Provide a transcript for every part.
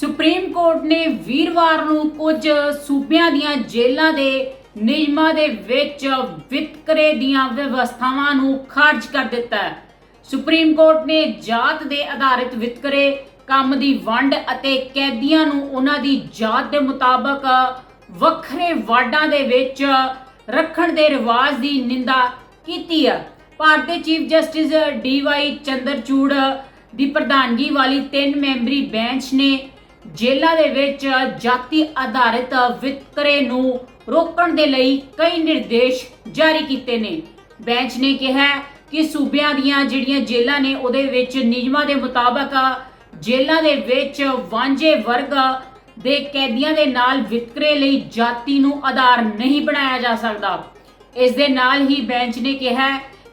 Supreme court ਨੇ ਵੀਰਵਾਰ ਨੂੰ ਕੁਝ ਸੂਬਿਆਂ ਦੀਆਂ ਜੇਲ੍ਹਾਂ ਦੇ ਨਿਯਮਾਂ ਦੇ ਵਿੱਚ ਵਿਤਕਰੇ ਦੀਆਂ ਵਿਵਸਥਾਵਾਂ ਨੂੰ ਖਾਰਜ ਕਰ ਦਿੱਤਾ ਹੈ। ਸੁਪਰੀਮ ਕੋਰਟ ਨੇ ਜਾਤ ਦੇ ਆਧਾਰਿਤ ਵਿਤਕਰੇ, ਕੰਮ ਦੀ ਵੰਡ ਅਤੇ ਕੈਦੀਆਂ ਨੂੰ ਉਹਨਾਂ ਦੀ ਜਾਤ ਦੇ ਮੁਤਾਬਕ ਵੱਖਰੇ ਵਾਰਡਾਂ ਦੇ ਵਿੱਚ ਰੱਖਣ ਦੇ ਰਿਵਾਜ ਦੀ ਨਿੰਦਾ ਕੀਤੀ ਹੈ। ਭਾਰਤ ਦੇ ਚੀਫ ਜਸਟਿਸ ਡੀਵਾਈ ਚੰਦਰਚੂੜ ਦੀ ਪ੍ਰਧਾਨਗੀ ਵਾਲੀ ਤਿੰਨ ਮੈਂਬਰੀ ਬੈਂਚ ਨੇ ਜੇਲ੍ਹਾਂ ਦੇ ਵਿੱਚ ਜਾਤੀ ਆਧਾਰਿਤ ਵਿਤਕਰੇ ਨੂੰ ਰੋਕਣ ਦੇ ਲਈ ਕਈ ਨਿਰਦੇਸ਼ ਜਾਰੀ ਕੀਤੇ ਨੇ। ਬੈਂਚ ਨੇ ਕਿਹਾ ਕਿ ਸੂਬਿਆਂ ਦੀਆਂ ਜਿਹੜੀਆਂ ਜੇਲ੍ਹਾਂ ਨੇ ਉਹਦੇ ਵਿੱਚ ਨਿਯਮਾਂ ਦੇ ਮੁਤਾਬਕ ਜੇਲ੍ਹਾਂ ਦੇ ਵਿੱਚ ਵਾਂਝੇ ਵਰਗ ਦੇ ਕੈਦੀਆਂ ਦੇ ਨਾਲ ਵਿਤਕਰੇ ਲਈ ਜਾਤੀ ਨੂੰ ਆਧਾਰ ਨਹੀਂ ਬਣਾਇਆ ਜਾ ਸਕਦਾ। ਇਸ ਦੇ ਨਾਲ ਹੀ ਬੈਂਚ ਨੇ ਕਿਹਾ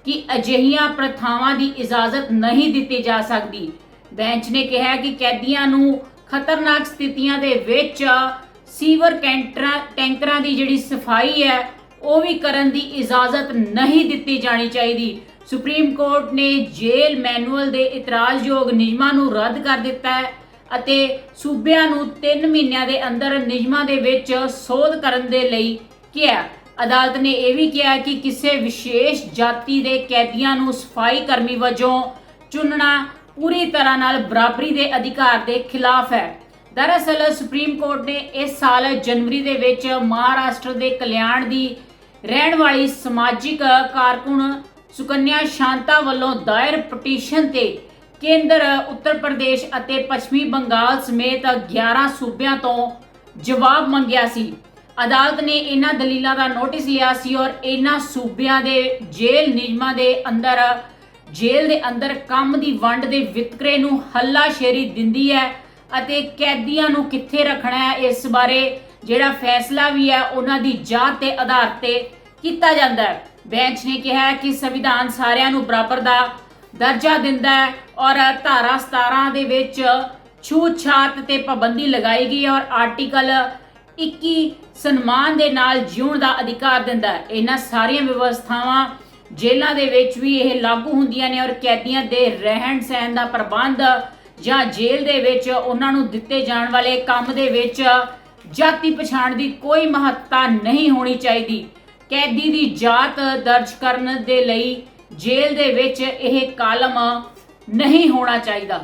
ਕਿ ਅਜਿਹੀਆਂ ਪ੍ਰਥਾਵਾਂ ਦੀ ਇਜਾਜ਼ਤ ਨਹੀਂ ਦਿੱਤੀ ਜਾ ਸਕਦੀ। ਬੈਂਚ ਨੇ ਕਿਹਾ ਕਿ ਕੈਦੀਆਂ ਨੂੰ ਖਤਰਨਾਕ ਸਥਿਤੀਆਂ ਦੇ ਵਿੱਚ ਸੀਵਰ ਕੈਂਟਰਾਂ, ਟੈਂਕਰਾਂ ਦੀ ਜਿਹੜੀ ਸਫ਼ਾਈ ਹੈ, ਉਹ ਵੀ ਕਰਨ ਦੀ ਇਜਾਜ਼ਤ ਨਹੀਂ ਦਿੱਤੀ ਜਾਣੀ ਚਾਹੀਦੀ। ਸੁਪਰੀਮ ਕੋਰਟ ਨੇ ਜੇਲ੍ਹ ਮੈਨੂਅਲ ਦੇ ਇਤਰਾਜ਼ਯੋਗ ਨਿਯਮਾਂ ਨੂੰ ਰੱਦ ਕਰ ਦਿੱਤਾ ਹੈ ਅਤੇ ਸੂਬਿਆਂ ਨੂੰ 3 ਮਹੀਨਿਆਂ ਦੇ ਅੰਦਰ ਨਿਯਮਾਂ ਦੇ ਵਿੱਚ ਸੋਧ ਕਰਨ ਦੇ ਲਈ ਕਿਹਾ ਅਦਾਲਤ ਨੇ ਇਹ ਵੀ ਕਿਹਾ ਕਿ ਕਿਸੇ ਵਿਸ਼ੇਸ਼ ਜਾਤੀ ਦੇ ਕੈਦੀਆਂ ਨੂੰ ਸਫ਼ਾਈ ਕਰਮੀ ਵਜੋਂ ਚੁਣਨਾ ਪੂਰੀ ਤਰ੍ਹਾਂ ਨਾਲ ਬਰਾਬਰੀ ਦੇ ਅਧਿਕਾਰ ਦੇ ਖਿਲਾਫ ਹੈ। ਦਰਅਸਲ ਸੁਪਰੀਮ ਕੋਰਟ ਨੇ ਇਸ ਸਾਲ ਜਨਵਰੀ ਦੇ ਵਿੱਚ ਮਹਾਰਾਸ਼ਟਰ ਦੇ ਕਲਿਆਣ ਦੀ ਰਹਿਣ ਵਾਲੀ ਸਮਾਜਿਕ ਕਾਰਕੁਨ ਸੁਕੰਨਿਆ ਸ਼ਾਂਤਾ ਵੱਲੋਂ ਦਾਇਰ ਪਟੀਸ਼ਨ ਤੇ ਕੇਂਦਰ, ਉੱਤਰ ਪ੍ਰਦੇਸ਼ ਅਤੇ ਪੱਛਮੀ ਬੰਗਾਲ ਸਮੇਤ 11 ਸੂਬਿਆਂ ਤੋਂ ਜਵਾਬ ਮੰਗਿਆ ਸੀ। ਅਦਾਲਤ ਨੇ ਇਹਨਾਂ ਦਲੀਲਾਂ ਦਾ ਨੋਟਿਸ ਲਿਆ ਸੀ ਔਰ ਇਹਨਾਂ ਸੂਬਿਆਂ ਦੇ ਜੇਲ੍ਹ ਨਿਯਮਾਂ ਦੇ ਅੰਦਰ ਜੇਲ੍ਹ ਦੇ ਅੰਦਰ ਕੰਮ ਦੀ ਵੰਡ ਦੇ ਵਿਤਕਰੇ ਨੂੰ ਹੱਲਾਸ਼ੇਰੀ ਦਿੰਦੀ ਹੈ ਅਤੇ ਕੈਦੀਆਂ ਨੂੰ ਕਿੱਥੇ ਰੱਖਣਾ ਹੈ ਇਸ ਬਾਰੇ ਜਿਹੜਾ ਫੈਸਲਾ ਵੀ ਹੈ, ਉਹਨਾਂ ਦੀ ਜਾਤ ਦੇ ਆਧਾਰ ਤੇ ਕੀਤਾ ਜਾਂਦਾ ਹੈ। ਬੈਂਚ ਨੇ ਕਿਹਾ ਕਿ ਸੰਵਿਧਾਨ ਸਾਰਿਆਂ ਨੂੰ ਬਰਾਬਰ ਦਾ ਦਰਜਾ ਦਿੰਦਾ ਹੈ ਔਰ ਧਾਰਾ 17 ਦੇ ਵਿੱਚ ਛੂਤ-ਛਾਤ ਤੇ ਪਾਬੰਦੀ ਲਗਾਈ ਗਈ ਔਰ ਆਰਟੀਕਲ 21 ਸਨਮਾਨ ਦੇ ਨਾਲ ਜਿਉਣ ਦਾ ਅਧਿਕਾਰ ਦਿੰਦਾ ਹੈ। ਇਹਨਾਂ ਸਾਰੀਆਂ ਵਿਵਸਥਾਵਾਂ ਜੇਲ੍ਹਾਂ ਦੇ ਵਿੱਚ ਵੀ ਇਹ ਲਾਗੂ ਹੁੰਦੀਆਂ ਨੇ ਔਰ ਕੈਦੀਆਂ ਦੇ ਰਹਿਣ ਸਹਿਣ ਦਾ ਪ੍ਰਬੰਧ ਜਾਂ ਜੇਲ੍ਹ ਦੇ ਵਿੱਚ ਉਹਨਾਂ ਨੂੰ ਦਿੱਤੇ ਜਾਣ ਵਾਲੇ ਕੰਮ ਦੇ ਵਿੱਚ ਜਾਤੀ ਪਛਾਣ ਦੀ ਕੋਈ ਮਹੱਤਤਾ ਨਹੀਂ ਹੋਣੀ ਚਾਹੀਦੀ। ਕੈਦੀ ਦੀ ਜਾਤ ਦਰਜ ਕਰਨ ਦੇ ਲਈ ਜੇਲ੍ਹ ਦੇ ਵਿੱਚ ਇਹ ਕਾਲਮ ਨਹੀਂ ਹੋਣਾ ਚਾਹੀਦਾ।